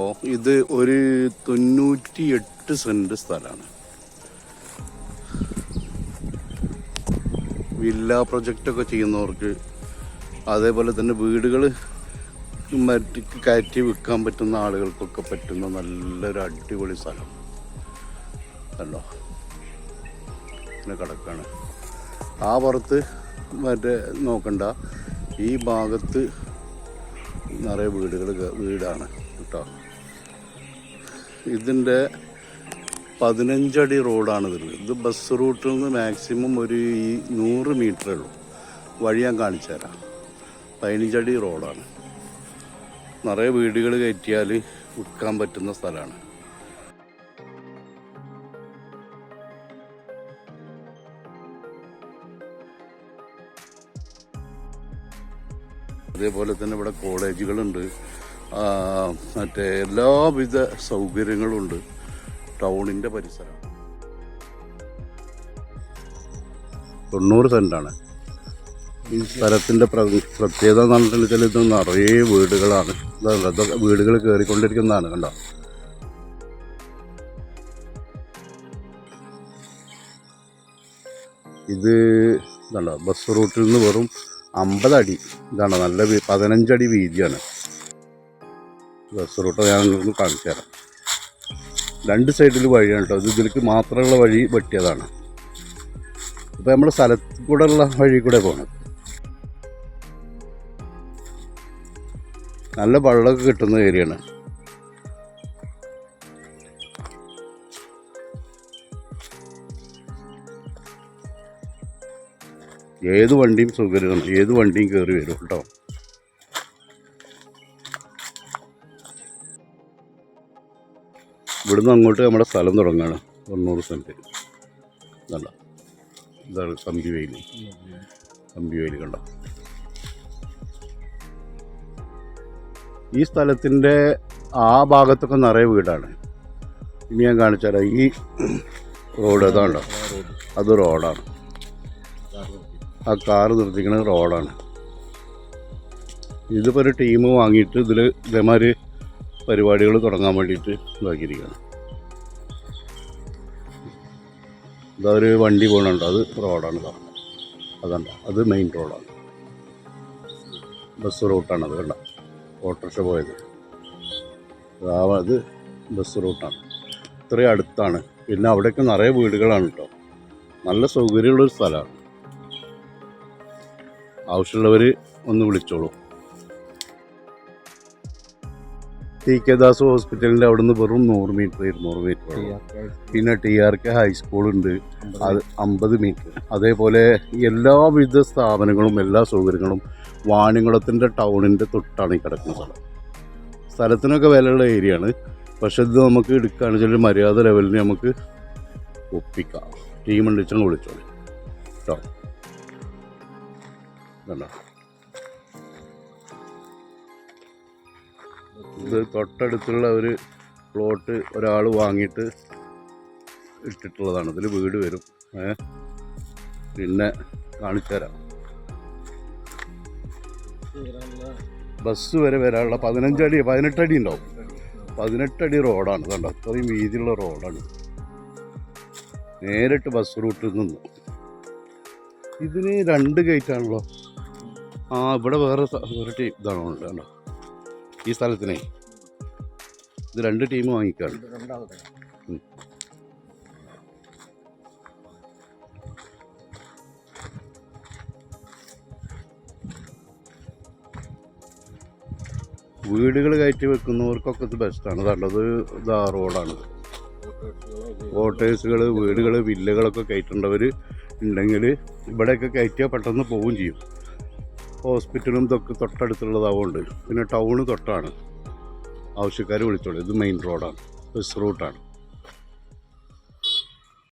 അപ്പോൾ ഇത് ഒരു തൊണ്ണൂറ്റി എട്ട് സെന്റ് സ്ഥലമാണ്. വില്ല പ്രൊജക്റ്റൊക്കെ ചെയ്യുന്നവർക്ക് അതേപോലെ തന്നെ വീടുകൾ മറ്റ് കയറ്റി വിൽക്കാൻ പറ്റുന്ന ആളുകൾക്കൊക്കെ പറ്റുന്ന നല്ലൊരു അടിപൊളി സ്ഥലം. അല്ലോ ഇങ്ങനെ കിടക്കാണ്. ആ പുറത്ത് മറ്റേ നോക്കണ്ട ഈ ഭാഗത്ത് നിറയെ വീടുകൾ വീടാണ് കേട്ടോ. ഇതിന്റെ പതിനഞ്ചടി റോഡാണ് ഇതിൽ ഇത് ബസ് റൂട്ടിൽ നിന്ന് മാക്സിമം ഒരു ഈ നൂറ് മീറ്ററേ ഉള്ളൂ. വഴി ഞാൻ കാണിച്ചു തരാം. പതിനഞ്ചടി റോഡാണ്. നിറയെ വീടുകൾ കയറ്റിയാൽ വിൽക്കാൻ പറ്റുന്ന സ്ഥലമാണ്. അതേപോലെ തന്നെ ഇവിടെ കോളേജുകളുണ്ട്. മറ്റേ എല്ലാവിധ സൗകര്യങ്ങളുണ്ട് ടൗണിന്റെ പരിസരം. തൊണ്ണൂറ് സെന്റാണ് ഈ സ്ഥലത്തിന്റെ പ്ര- പ്രത്യേകത എന്ന് പറഞ്ഞിട്ടുണ്ടെങ്കിൽ ഇത് നിറയെ വീടുകളാണ്. ഇതാ- ഇതൊക്കെ വീടുകൾ കയറിക്കൊണ്ടിരിക്കുന്നതാണ് കണ്ടോ? ഇത് ഇതാണ്ടോ ബസ് റൂട്ടിൽ നിന്ന് വെറും അമ്പതടി. ഇതാണ് നല്ല പതിനഞ്ചടി വീതിയാണ്. ബസ് റൂട്ട് ഞാൻ നിങ്ങൾക്ക് കാണിച്ചു തരാം. രണ്ട് സൈഡിൽ വഴിയാണ് കേട്ടോ. ഇത് ഇതിലേക്ക് മാത്രമുള്ള വഴി വെട്ടിയതാണ്. അപ്പോൾ നമ്മുടെ സ്ഥലത്ത് കൂടെ ഉള്ള വഴി കൂടെ പോകണം നല്ല വെള്ളമൊക്കെ കിട്ടുന്ന ഏരിയയാണ്. ഏത് വണ്ടിയും സൗകര്യമാണ്. ഏത് വണ്ടിയും കയറി വരും കേട്ടോ. ഇവിടുന്ന് അങ്ങോട്ട് നമ്മുടെ സ്ഥലം തുടങ്ങുകയാണ് തൊണ്ണൂറ് സെന്റ്. നല്ല ഇതാണ് കമ്പി വെയിൽ. കമ്പി വെയിൽ കണ്ട. ഈ സ്ഥലത്തിന്റെ ആ ഭാഗത്തൊക്കെ നിറയെ വീടാണ്. ഇനി ഞാൻ കാണിച്ചാലോ ഈ റോഡ് അതാണ്ടോ അത് റോഡാണ്. ആ കാറ് നിർത്തിക്കുന്ന റോഡാണ്. ഇതിപ്പോൾ ഒരു ടീം വാങ്ങിയിട്ട് ഇതിൽ ഇതേമാതിരി പരിപാടികൾ തുടങ്ങാൻ വേണ്ടിയിട്ട് ഇതാക്കിയിരിക്കുകയാണ്. ഇതാ ഒരു വണ്ടി പോകുന്നുണ്ട് അത് റോഡാണ് ഇതാ. അതണ്ട അത് മെയിൻ റോഡാണ് ബസ് റൂട്ടാണ് അത് കണ്ട? ഓട്ടോറിക്ഷ പോയത്. അത് ബസ് റൂട്ടാണ്. ഇത്രയും അടുത്താണ്. പിന്നെ അവിടെയൊക്കെ നിറയെ വീടുകളാണ് കേട്ടോ. നല്ല സൗകര്യമുള്ളൊരു സ്ഥലമാണ്. ആവശ്യമുള്ളവർ ഒന്ന് വിളിച്ചോളൂ. ടി കെ ദാസ് ഹോസ്പിറ്റലിന്റെ അവിടെ നിന്ന് വെറും നൂറ് മീറ്റർ ഇരുന്നൂറ് മീറ്റർ പിന്നെ ടി ആർ കെ ഹൈസ്കൂൾ ഉണ്ട്. അത് അമ്പത് മീറ്റർ. അതേപോലെ എല്ലാവിധ സ്ഥാപനങ്ങളും എല്ലാ സൗകര്യങ്ങളും വാണികുളത്തിന്റെ ടൗണിന്റെ തൊട്ടാണ് ഈ കിടക്കുന്ന സ്ഥലം. സ്ഥലത്തിനൊക്കെ വിലയുള്ള ഏരിയ ആണ്. പക്ഷെ ഇത് നമുക്ക് എടുക്കുകയാണെന്ന് വെച്ചാൽ മര്യാദ ലെവലിന് നമുക്ക് ഒപ്പിക്കാം. ടീം ഉണ്ടിച്ചാൽ വിളിച്ചോളൂ. കേട്ടോ? കണ്ടോ ഇത് തൊട്ടടുത്തുള്ള ഒരു പ്ലോട്ട് ഒരാൾ വാങ്ങിയിട്ട് ഇട്ടിട്ടുള്ളതാണ്. ഇതിൽ വീട് വരും. പിന്നെ കാണിച്ചു തരാം. ബസ് വരെ വരാനുള്ള പതിനഞ്ചടി പതിനെട്ടടി ഉണ്ടാവും. പതിനെട്ടടി റോഡാണ്. കണ്ടോ? അത്രയും വീതിയുള്ള റോഡാണ്. നേരിട്ട് ബസ് റൂട്ടിൽ നിന്ന്. ഇതിന് രണ്ട് ഗേറ്റാണല്ലോ ആ ഇവിടെ വേറെ ഒരു ടീം ഇതാണോ. കണ്ടോ? ഈ സ്ഥലത്തിനെ. ഇത് രണ്ട് ടീം വാങ്ങിക്കാണ്. വീടുകൾ കയറ്റി വെക്കുന്നവർക്കൊക്കെ ഇത് ബെസ്റ്റാണ് കണ്ടത് ഇതാ റോഡാണ്. ക്വാർട്ടേഴ്സുകൾ വീടുകൾ വില്ലകളൊക്കെ കയറ്റേണ്ടവർ ഉണ്ടെങ്കിൽ ഇവിടെയൊക്കെ കയറ്റിയാൽ പെട്ടെന്ന് പോവുകയും ചെയ്യും. ഹോസ്പിറ്റലും ഇതൊക്കെ തൊട്ടടുത്തുള്ളതാവുകൊണ്ട് പിന്നെ ടൗണ് തൊട്ടാണ്. ആവശ്യക്കാർ വിളിച്ചോളൂ. ഇത് മെയിൻ റോഡാണ്. ബസ് റൂട്ടാണ്.